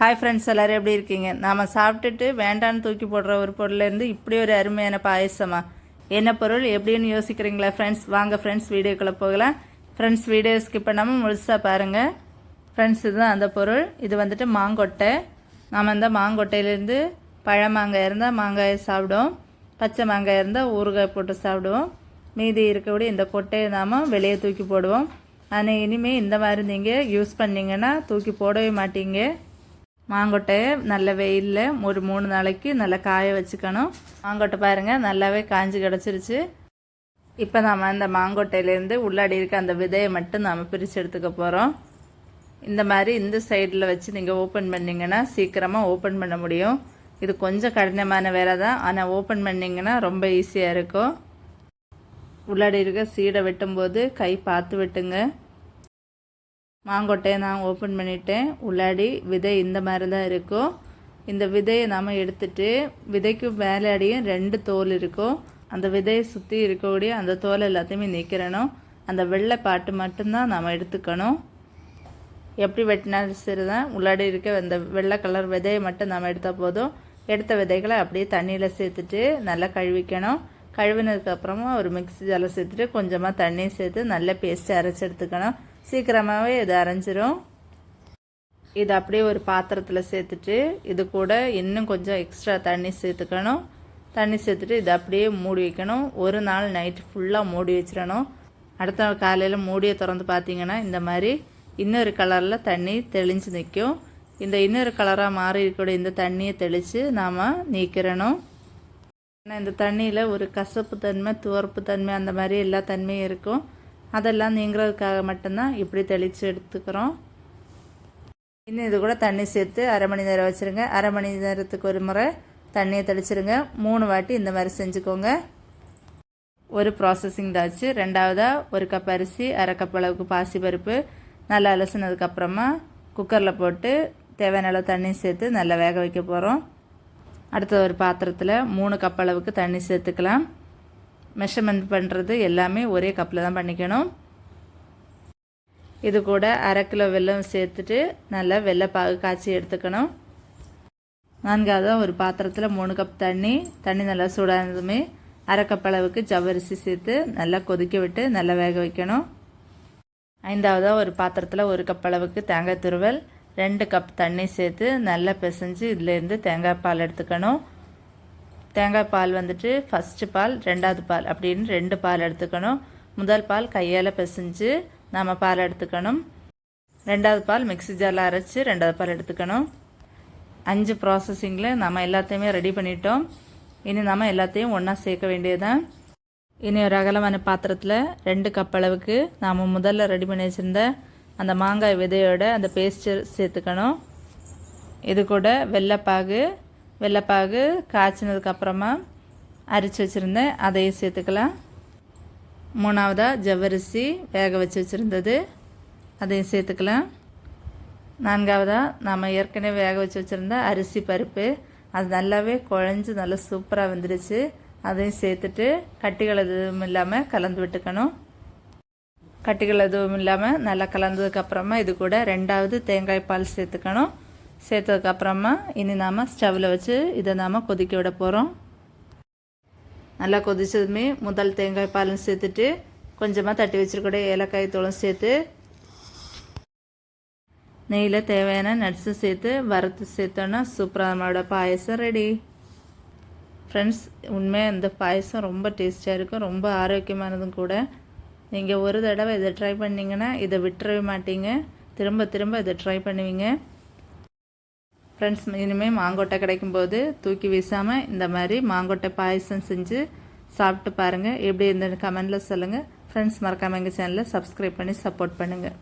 Hi friends எல்லோரும் எப்படி இருக்கீங்க? நாம் சாப்பிட்டுட்டு வேண்டான்னு தூக்கி போடுற ஒரு பொருள்லேருந்து இப்படி ஒரு அருமையான பாயசமா? என்ன பொருள்? எப்படின்னு யோசிக்கிறீங்களா ஃப்ரெண்ட்ஸ் வாங்க ஃப்ரெண்ட்ஸ் வீடியோக்குள்ளே போகலாம். ஃப்ரெண்ட்ஸ் வீடியோ ஸ்கிப் பண்ணாமல் முழுசாக பாருங்கள் ஃப்ரெண்ட்ஸ் இதுதான் அந்த பொருள். இது வந்துட்டு மாங்கொட்டை. நாம் இந்த மாங்கொட்டையிலேருந்து பழமாங்காய் இருந்தால் மாங்காயை சாப்பிடுவோம். பச்சை மாங்காய் இருந்தால் ஊறுகாய் போட்டு சாப்பிடுவோம். மீதி இருக்கக்கூடிய இந்த கொட்டையை நாம் வெளியே தூக்கி போடுவோம். ஆனால் இனிமேல் இந்த மாதிரி நீங்கள் யூஸ் பண்ணிங்கன்னா தூக்கி போடவே மாட்டீங்க. மாங்கொட்டையை நல்ல வெயிலில் ஒரு மூணு நாளைக்கு நல்லா காய வச்சுக்கணும். மாங்கொட்டை பாருங்கள் நல்லாவே காஞ்சி கிடச்சிருச்சு. இப்போ நாம் அந்த மாங்கொட்டையிலேருந்து உள்ளாடி இருக்க அந்த விதையை மட்டும் நாம் பிரித்து எடுத்துக்க போகிறோம் இந்த மாதிரி இந்த சைடில் வச்சு நீங்கள் ஓப்பன் பண்ணிங்கன்னா சீக்கிரமாக ஓப்பன் பண்ண முடியும். இது கொஞ்சம் கடினமான வேலை தான். ஆனால் ஓப்பன் பண்ணிங்கன்னா ரொம்ப ஈஸியாக இருக்கும். உள்ளாடி இருக்க சீடை வெட்டும்போது கை பார்த்து வெட்டுங்க. மாங்கொட்டையை நான் ஓப்பன் பண்ணிட்டேன். உள்ளாடி விதை இந்த மாதிரி தான் இருக்கும். இந்த விதையை நாம் எடுத்துட்டு விதைக்கு மேலாடியும் ரெண்டு தோல் இருக்கும். அந்த விதையை சுற்றி இருக்கக்கூடிய அந்த தோல் எல்லாத்தையுமே நீக்கிறணும். அந்த வெள்ளை பாட்டு மட்டும்தான் நாம் எடுத்துக்கணும். எப்படி வெட்டினாலும் சரி தான் உள்ளாடி இருக்க அந்த வெள்ளை கலர் விதையை மட்டும் நாம் எடுத்தால் போதும். எடுத்த விதைகளை அப்படியே தண்ணியில் சேர்த்துட்டு நல்லா கழுவிக்கணும். கழுவினதுக்கப்புறமா ஒரு மிக்ஸி ஜலம் சேர்த்துட்டு கொஞ்சமாக தண்ணி சேர்த்து நல்ல பேஸ்ட்டு அரைச்சி எடுத்துக்கணும். சீக்கிரமாகவே இது அரைஞ்சிரும். இது அப்படியே ஒரு பாத்திரத்தில் சேர்த்துட்டு இது கூட இன்னும் கொஞ்சம் எக்ஸ்ட்ரா தண்ணி சேர்த்துக்கணும். தண்ணி சேர்த்துட்டு இதை அப்படியே மூடி வைக்கணும். ஒரு நாள் நைட்டு ஃபுல்லாக மூடி வச்சிடணும். அடுத்த நாள் காலையில் மூடியை திறந்து பார்த்தீங்கன்னா இந்த மாதிரி இன்னொரு கலரில் தண்ணி தெளிஞ்சு நிற்கும். இந்த இன்னொரு கலராக மாறி இருக்கக்கூடிய இந்த தண்ணியை தெளித்து நாம் நீக்கிறணும் ஏன்னா இந்த தண்ணியில் ஒரு கசப்பு தன்மை துவர்ப்பு தன்மை அந்த மாதிரி எல்லா தன்மையும் இருக்கும். அதெல்லாம் நீங்கிறதுக்காக மட்டும்தான் இப்படி தெளித்து எடுத்துக்கிறோம். இன்னும் இது கூட தண்ணி சேர்த்து அரை மணி நேரம் வச்சுருங்க. அரை மணி நேரத்துக்கு ஒரு முறை தண்ணியை தெளிச்சிருங்க. மூணு வாட்டி இந்த மாதிரி செஞ்சுக்கோங்க. ஒரு ப்ராசஸிங் தாச்சு ரெண்டாவதாக ஒரு கப் அரிசி அரை கப் அளவுக்கு பாசி பருப்பு நல்லா அலசினதுக்கப்புறமா குக்கரில் போட்டு தேவையான அளவு தண்ணி சேர்த்து நல்லா வேக வைக்க போகிறோம் அடுத்த ஒரு பாத்திரத்தில் மூணு கப் அளவுக்கு தண்ணி சேர்த்துக்கலாம். மெஷர்மெண்ட் பண்ணுறது எல்லாமே ஒரே கப்பில் தான் பண்ணிக்கணும். இது கூட அரை கிலோ வெல்லம் சேர்த்துட்டு நல்லா வெள்ளைப்பாகு காய்ச்சி எடுத்துக்கணும். நான்காவது ஒரு பாத்திரத்தில் மூணு கப் தண்ணி தண்ணி நல்லா சூடானதுமே அரை கப் அளவுக்கு ஜவ்வரிசி சேர்த்து நல்லா கொதிக்க விட்டு நல்லா வேக வைக்கணும். ஐந்தாவதாக ஒரு பாத்திரத்தில் ஒரு கப் அளவுக்கு தேங்காய் துருவல் ரெண்டு கப் தண்ணி சேர்த்து நல்லா பிசைஞ்சு இதுலேருந்து தேங்காய் பால் எடுத்துக்கணும். தேங்காய் பால் வந்துட்டு ஃபஸ்ட்டு பால் ரெண்டாவது பால் அப்படின்னு ரெண்டு பால் எடுத்துக்கணும். முதல் பால் கையால் பிசைஞ்சு நாம் பால் எடுத்துக்கணும். ரெண்டாவது பால் மிக்சி ஜாரில் அரைச்சி ரெண்டாவது பால் எடுத்துக்கணும். அஞ்சு ப்ராசஸிங்கில் நம்ம எல்லாத்தையுமே ரெடி பண்ணிட்டோம். இனி நம்ம எல்லாத்தையும் ஒன்றா சேர்க்க வேண்டியதுதான். இனி ஒரு அகலமான பாத்திரத்தில் ரெண்டு கப் அளவுக்கு நாம் முதல்ல ரெடி பண்ணி வச்சுருந்த அந்த மாங்காய் விதையோட அந்த பேஸ்ட்டு சேர்த்துக்கணும். இது கூட வெள்ளைப்பாகு வெள்ளைப்பாகு காய்ச்சினதுக்கப்புறமா அரிச்சு வச்சுருந்தேன் அதையும் சேர்த்துக்கலாம். மூணாவதாக ஜவ்வரிசி வேக வச்சு வச்சுருந்தது அதையும் சேர்த்துக்கலாம். நான்காவதாக நாம் ஏற்கனவே வேக வச்சு வச்சுருந்த அரிசி பருப்பு அது நல்லாவே குழஞ்சி நல்லா சூப்பராக வந்துடுச்சு அதையும் சேர்த்துட்டு கட்டிகள் எதுவும் இல்லாமல் கலந்து விட்டுக்கணும். கட்டிகள் எதுவும் இல்லாமல் நல்லா கலந்ததுக்கப்புறமா இது கூட ரெண்டாவது தேங்காய் பால் சேர்த்துக்கணும். சேர்த்ததுக்கப்புறமா இனி நாம் ஸ்டவ்வில் வச்சு இதை நாம் கொதிக்க விட போகிறோம் நல்லா கொதிச்சதுமே முதல் தேங்காய் பாலும் சேர்த்துட்டு கொஞ்சமாக தட்டி வச்சிருக்கூட ஏலக்காய் தூளும் சேர்த்து நெய்யில் தேவையான நட்ஸும் சேர்த்து வறுத்து சேர்த்தோன்னா சூப்பராக நம்மளோட பாயசம் ரெடி ஃப்ரெண்ட்ஸ் உண்மையாக இந்த பாயசம் ரொம்ப டேஸ்டியாக இருக்கும் ரொம்ப ஆரோக்கியமானதும் கூட. நீங்கள் ஒரு தடவை இதை ட்ரை பண்ணிங்கன்னா இதை விட்டுறவே மாட்டீங்க. திரும்ப திரும்ப இதை ட்ரை பண்ணுவீங்க. ஃப்ரெண்ட்ஸ் இனிமேல் மாங்கொட்டை கிடைக்கும்போது தூக்கி வீசாமல் இந்த மாதிரி மாங்கொட்டை பாயசம் செஞ்சு சாப்பிட்டு பாருங்கள் எப்படி இருந்தது கமெண்டில் சொல்லுங்கள் ஃப்ரெண்ட்ஸ் மறக்காமல் எங்கள் சேனலை சப்ஸ்கிரைப் பண்ணி சப்போர்ட் பண்ணுங்கள்